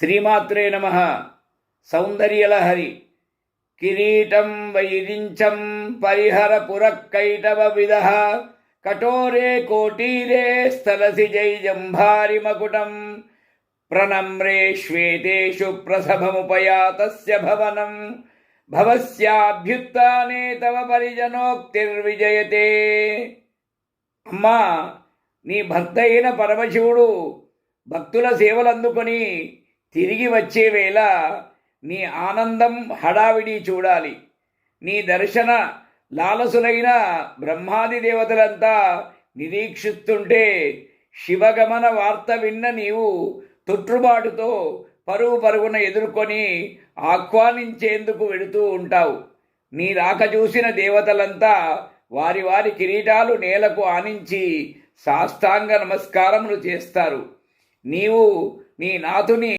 శ్రీమాత్రే నమ. సౌందర్యలహరి. కిరీటం వైరించం పరిహర పురక్కైటవ విధ కఠోరే కోటీరే స్థలసి జై జంభారి మకుటం. ప్రణమ్రే శ్వేతేషు ప్రసభముపయాతస్య భవనం. భవస్యాభ్యుత్నే తవ పరిజనోక్తిర్విజయతే. అమ్మా నీ భర్త అయిన పరమశివుడు భక్తుల సేవలందుకొని తిరిగి వచ్చే వేళ నీ ఆనందం హడావిడి చూడాలి. నీ దర్శన లాలసులైన బ్రహ్మాది దేవతలంతా నిరీక్షిస్తుంటే శివగమన వార్త విన్న నీవు తొట్టుబాటుతో పరుగు పరుగున ఎదుర్కొని ఆహ్వానించేందుకు వెడుతూ ఉంటావు. నీ రాక చూసిన దేవతలంతా వారి వారి కిరీటాలు నేలకు ఆనించి సాష్టాంగ నమస్కారములు చేస్తారు. నీవు నీ నాథుని